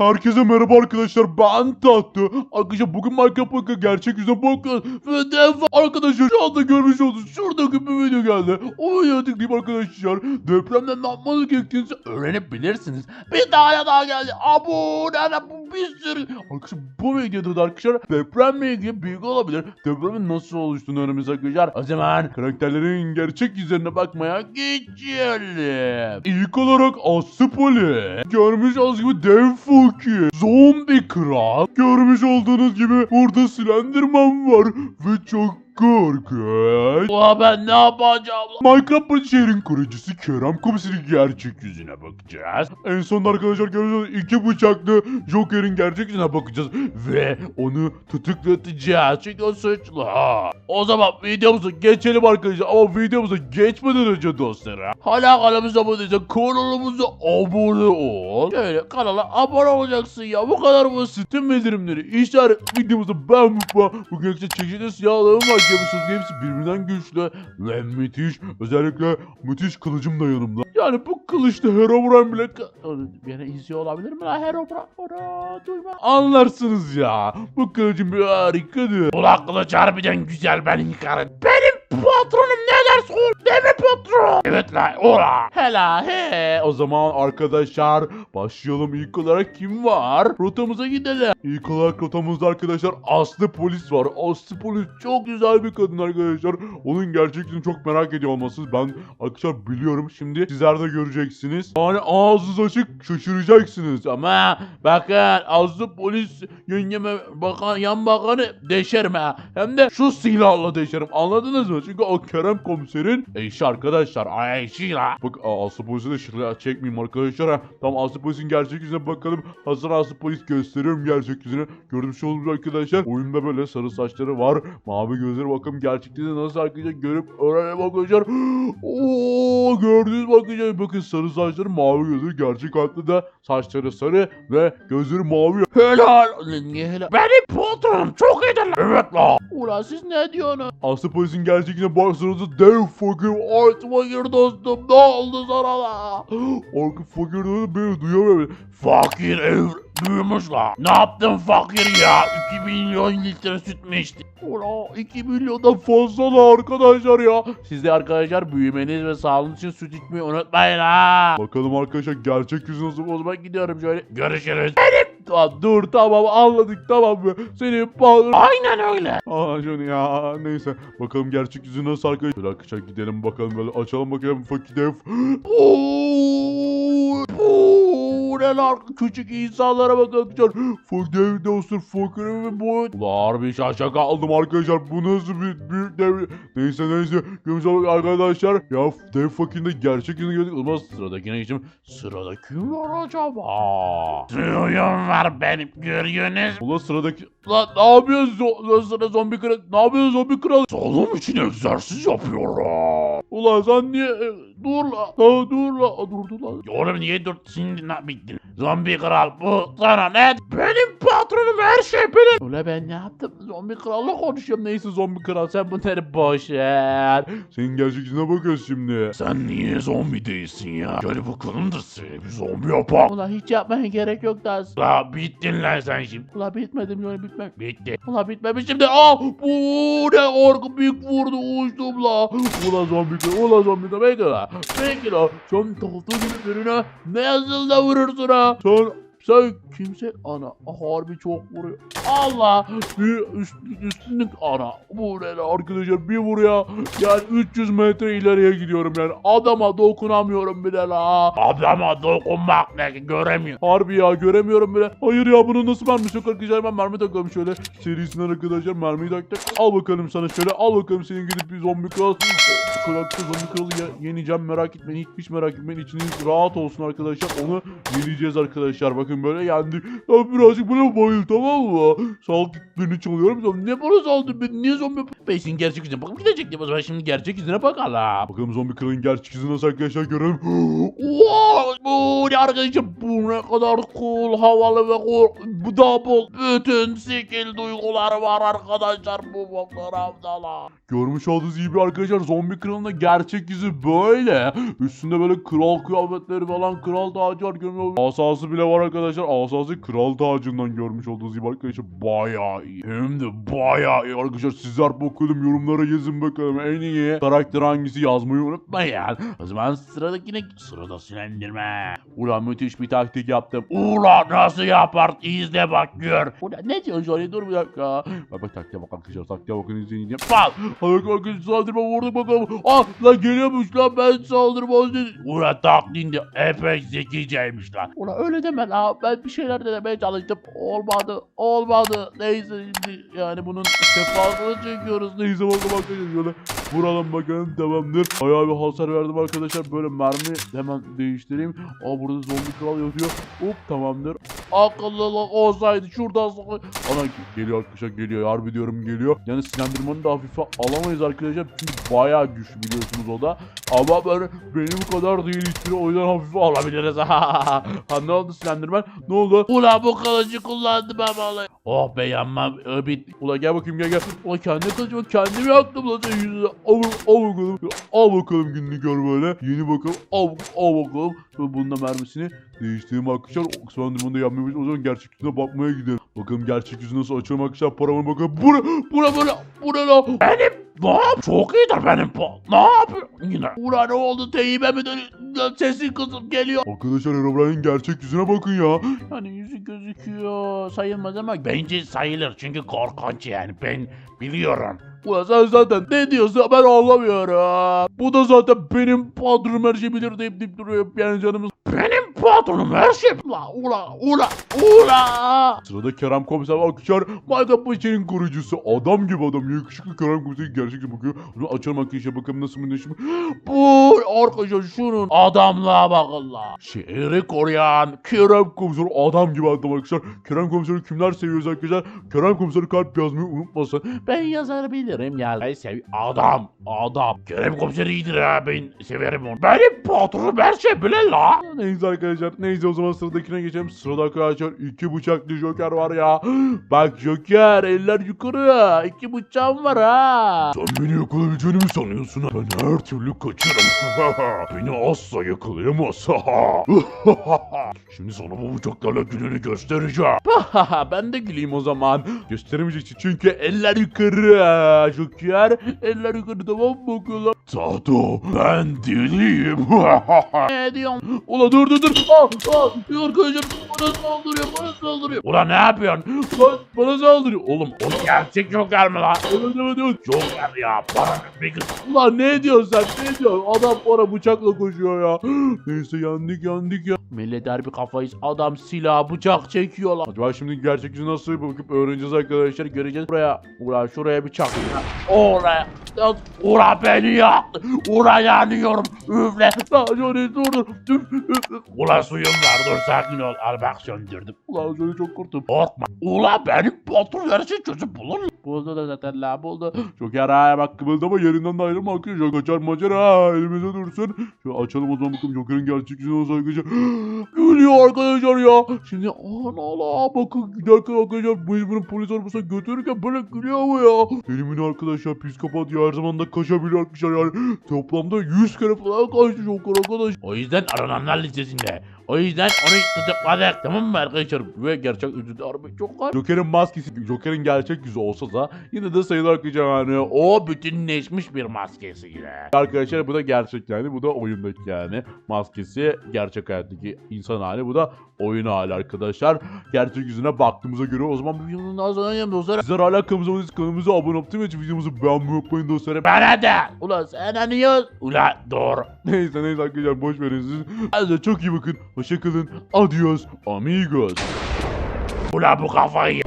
Herkese merhaba arkadaşlar ben Tatlı. Arkadaşlar bugün Minecraft bakın gerçek yüzüne bakın. Ve dev arkadaşlar şu anda görmüş oldunuz. Şuradaki bir video geldi. O videoya tıklayıp arkadaşlar depremde ne yapmanız gerektiğinizi öğrenebilirsiniz. Bir tane daha geldi. Nerede bu bir sürü. Arkadaşlar bu videoda da arkadaşlar depremle ilgili bilgi olabilir. Depremin nasıl oluştuğunu öğreniriz arkadaşlar. O zaman karakterlerin gerçek yüzlerine bakmaya geçelim. İlk olarak Aslı Poli. Görmüş olduğunuz gibi dev fakir. Zombi kral. Görmüş olduğunuz gibi burada Slenderman var. Ve çok korkunç. Ula ben ne yapacağım? Minecraft şehrin kurucusu Kerem Komiser'in gerçek yüzüne bakacağız. En son arkadaşlar görüyorsunuz iki bıçaklı Joker'in gerçek yüzüne bakacağız. Ve onu tutuklatacağız. Çünkü o suçlu. O zaman videomuza geçelim arkadaşlar. Ama videomuza geçmeden önce dostlarım. Hala kanalımıza abone değilsen kanalımıza abone ol. Şöyle kanala abone olacaksın ya. Bu kadar basit. Tüm bildirimleri işaret videomuzda ben mutlu. Bugün çeşitli silahlığım var. Ki hepsi birbirinden güçlü ve müthiş. Özellikle müthiş kılıcım da yanımda. Yani bu kılıçta Herobrine bile... Yere izliyor olabilir mi lan Herobrine? Ora, duyma. Anlarsınız ya. Bu kılıcım bir harikadır. Ulan kılıç harbiden güzel ben yıkarım. Benim patronum ne derse o değil mi patron? Evet lan ola. Hela he. O zaman arkadaşlar başlayalım ilk olarak kim var? Rotamıza gidelim. İlk olarak rotamızda arkadaşlar Aslı polis var. Aslı polis çok güzel bir kadın arkadaşlar. Onun gerçek yüzünü çok merak ediyor olmasınız. Ben arkadaşlar biliyorum. Şimdi sizler de göreceksiniz. Yani ağzınız açık şaşıracaksınız. Ama bakın Aslı polis yengeme bakan yan bakanı deşerim ha. Hem de şu silahla deşerim. Anladınız mı? Çünkü o Kerem komiserin eşi arkadaşlar. Ay eşiyle. Bak a- Aslı polisi de şırla çekmeyeyim arkadaşlar. Ha. Tamam Aslı polisin gerçek yüzüne bakalım. Hazır Aslı polis gösteriyorum gerçek yüzünü. Görmüş oldunuz arkadaşlar. Oyunda böyle sarı saçları var. Mavi gözleri bakalım gerçekten de nasıl arkadaşlar görüp öğrenelim arkadaşlar. Oo gördünüz mü arkadaşlar. Bakın sarı saçları mavi gözleri. Gerçek hayatta da saçları sarı ve gözleri mavi. Helal. Niye helal? Benim patronum çok iyidir. Evet la. Ulan siz ne diyorsunuz? Aslı polisin gerçekine baksanıza dev fakir. Ay fakir dostum ne oldu sana la? Arka fakir dedi beni duyamıyor. Fakir ev büyümüş la. Ne yaptın fakir ya? 2 milyon litre süt mü içtin? Ulan 2 milyondan fazla da arkadaşlar ya. Siz de arkadaşlar büyümeniz ve sağlığınız için süt içmeyi unutmayın ha. Bakalım arkadaşlar gerçek yüzü nasıl o zaman gidiyorum şöyle. Görüşürüz. Tamam, dur tamam anladık tamam mı? Senin patron... Aynen öyle. Aa şunu ya neyse. Bakalım gerçek yüzü nasıl arkadaşlar. Arkadaşlar gidelim bakalım böyle açalım bakalım fakir dev. Oo, oo, neler küçük insanlara bakın arkadaşlar. Fakir dev dostum fakir ve bu. Ulan harbi şaşa kaldım arkadaşlar. Bu nasıl bir büyük dev. Neyse neyse. Olduk arkadaşlar. Ya dev fakirin de gerçek yüzünü gördük. Zaman sıradakine geçelim. Sırada kim var acaba? Suyum var benim görüyorsunuz. Ulan sıradaki... Lan ne yapıyorsun? Sıra zombi kral... Ne yapıyorsun zombi kral? Sağlam için egzersiz yapıyorum. Ulan sen niye... e, Dur la. Ha, dur la. Durdu lan. Oğlum niye dur? Şimdi ne bittin? Zombi kral bu sana ne? Benim patronum her şey benim. Ulan ben ne yaptım? Zombi kralla konuşuyorum. Neyse zombi kral sen bunları boş ver. Senin gerçek yüzüne bakıyoruz şimdi. Sen niye zombi değilsin ya? Gel bakalım da seni bir zombi yapalım. Ulan hiç yapmaya gerek yok da. La bittin lan sen şimdi. Ulan bitmedim yani bitmek. Bitti. Ulan bitmemiş şimdi. Aa bu ne orku büyük vurdu uçtum la. Ulan zombi. Ulan zombi de bekle la. Bekle la. Sen tahta gibi birine ne yazıl da vurursun ha. Sen sen kimse ana harbi çok vuruyor. Allah bir üstlük üstlük ana. Bu ne arkadaşlar bir vuruyor. Yani 300 metre ileriye gidiyorum yani. Adama dokunamıyorum bile la. Adama dokunmak ne göremiyor. Harbi ya göremiyorum bile. Hayır ya bunu nasıl mermi yok arkadaşlar ben mermi takıyorum şöyle. Serisinden arkadaşlar mermiyi taktık. Al bakalım sana şöyle al bakalım senin gidip bir zombi kral. Kulakta zombi kralı ye- yeneceğim merak etmeyin hiç, hiç merak etmeyin içiniz rahat olsun arkadaşlar onu yeneceğiz arkadaşlar bakın böyle yendik ben birazcık böyle bayıl tamam mı? Sağlık kitlerini çalıyorum ne bana saldın ben niye zombi Besin gerçek yüzüne bakıp gidecektim o zaman. Şimdi gerçek yüzüne bakalım. Bakalım zombi kralın gerçek yüzünü nasıl arkadaşlar görelim bu ne arkadaşlar bu ne kadar cool havalı ve cool. Bu double bütün skill duyguları var arkadaşlar bu fotoğrafta. La Görmüş olduğunuz gibi arkadaşlar zombi kralın da gerçek yüzü böyle. Üstünde böyle kral kıyafetleri falan kral tacı var? Asası bile var arkadaşlar arkadaşlar asası kral tacından görmüş olduğunuz gibi arkadaşlar bayağı iyi. Hem de bayağı iyi arkadaşlar. Sizler bakalım yorumlara yazın bakalım en iyi karakter hangisi yazmayı unutmayın. O zaman sıradakine sırada silendirme. Ulan müthiş bir taktik yaptım. Ulan nasıl yapar? İzle bak gör. Ulan ne diyorsun şöyle dur bir dakika. Bak bak taktiğe bak arkadaşlar taktiğe bakın izleyin. Bak. Hadi bakın saldırma vurduk bakalım. Ah lan geliyormuş lan ben saldırma. Ulan taktiğin de epey zekiceymiş lan. Ulan öyle deme lan. Ben bir şeyler denemeye çalıştım. Olmadı. Olmadı. Neyse şimdi yani bunun sefasını çekiyoruz. Neyse bakalım arkadaşlar şöyle vuralım bakalım tamamdır. Bayağı bir hasar verdim arkadaşlar. Böyle mermi hemen değiştireyim. Aa burada zombi kral yatıyor. Hop tamamdır. Akıllılık olsaydı şuradan sonra... Ana geliyor arkadaşlar geliyor. Harbi diyorum geliyor. Yani silendirmanı da hafife alamayız arkadaşlar. Çünkü bayağı güçlü biliyorsunuz o da. Ama ben benim kadar değil hiçbiri o yüzden hafife alabiliriz. ha ne oldu silendirmen? Ne oldu? Ulan bu kılıcı kullandım ama. Oh be yanmam. Ulan gel bakayım gel gel. Ulan kendi kılıcımı kendim yaktım senin yüzüne. Al, al bakalım. Al bakalım gününü gör böyle. Yeni bakalım. Al, al bakalım. Ve bunun da mermisini değiştireyim arkadaşlar. Silendirmanı da yapmayı O zaman gerçek yüzüne bakmaya gidelim. Bakalım gerçek yüzü nasıl açıyorum arkadaşlar. Parama bakalım. Bu ne? Bu ne böyle? Bu ne lan? Benim ne yap? Çok iyidir benim po. Ne yapıyor? Yine. Ulan ne oldu? Teyime mi dönüyor? Sesin kızım geliyor. Arkadaşlar Herobrine'in gerçek yüzüne bakın ya. Yani yüzü gözüküyor. Sayılmaz ama bence sayılır. Çünkü korkunç yani. Ben biliyorum. Ulan sen zaten ne diyorsa ben anlamıyorum. Bu da zaten benim patronum her şeyi bilir deyip deyip duruyor yani canımız. Benim patronum her şey. Ula ula ula ula. Sırada Kerem Komiser Akışar. Minecraft Başarı'nın kurucusu. Adam gibi adam. Yakışıklı Kerem Komiser gerçekten bakıyor. Bunu açalım arkadaşlar bakalım nasıl mı neşim. Bu arkadaşlar şunun adamlığa bakın la. Şehri koruyan Kerem Komiser adam gibi adam arkadaşlar. Kerem Komiser'i kimler seviyoruz arkadaşlar? Kerem Komiser'i kalp yazmayı unutmasın. Ben yazabilirim ya. Ben sev adam adam. Kerem Komiser iyidir ha ben severim onu. Benim patronum her şey bile la. Neyse arkadaşlar neyse o zaman sıradakine geçelim. Sırada arkadaşlar iki bıçaklı Joker var ya. Bak Joker eller yukarı. İki bıçağım var ha. Sen beni yakalayabileceğini mi sanıyorsun? ha? Ben her türlü kaçarım. beni asla yakalayamaz. Şimdi sana bu bıçaklarla gününü göstereceğim. ben de güleyim o zaman. Gösteremeyeceksin çünkü eller yukarı. Joker eller yukarı tamam mı? Tato ben deliyim. ne diyorsun? Ulan dur dur dur. Al al. Arkadaşlar bana saldırıyor bana saldırıyor. Ulan ne yapıyorsun? Lan bana saldırıyor. Oğlum o gerçek Joker mi lan? Evet evet evet. Joker ya. Bana bir kız. Ulan ne diyorsun sen ne diyorsun? Adam bana bıçakla koşuyor ya. Neyse yandık yandık ya. Millet harbi kafayız. Adam silah bıçak çekiyor lan. Acaba şimdi gerçek yüzü nasıl bakıp öğreneceğiz arkadaşlar göreceğiz. Buraya ulan şuraya bir çak. Oraya. Ulan beni yaktı. Ulan yanıyorum. Üfle. Lan şöyle dur dur. Ulan suyum var dur sakin ol. Al bak söndürdüm. Ulan şöyle çok korktum. Korkma. Ulan benim patron her şey çözüp bulur. Buldu da zaten la buldu. Joker ha bak kımıldama yerinden de ayrılma arkadaşlar. Kaçar macar ha elimize dursun. Şöyle açalım o zaman bakalım Joker'in gerçek nasıl arkadaşlar. Gülüyor arkadaşlar ya. Şimdi ana la bakın giderken arkadaşlar biz bunu polis arabasına götürürken böyle gülüyor mu ya? Elimin arkadaşlar psikopat ya her zaman da kaçabiliyor arkadaşlar yani. Toplamda 100 kere falan kaçtı Joker arkadaş. O yüzden arananlar listesinde. O yüzden onu tutukladık tamam mı arkadaşlar? Ve gerçek yüzü de harbi çok var. Joker'in maskesi, Joker'in gerçek yüzü olsa da yine de sayılır arkadaşlar yani. O bütünleşmiş bir maskesiyle. Arkadaşlar bu da gerçek yani. Bu da oyundaki yani. Maskesi gerçek hayattaki insan hali. Bu da oyun hali arkadaşlar. Gerçek yüzüne baktığımıza göre o zaman bir videonun daha sonra yanım dostlar. Sizler hala kanalımıza kanalımıza abone değil mi? Videomuzu beğenmeyi unutmayın dostlar. Bana da. Ulan sen anıyorsun. Ulan doğru. neyse neyse arkadaşlar boş verin siz. Hadi çok iyi bakın. Hoşçakalın. Adios amigos. Ulan bu kafayı.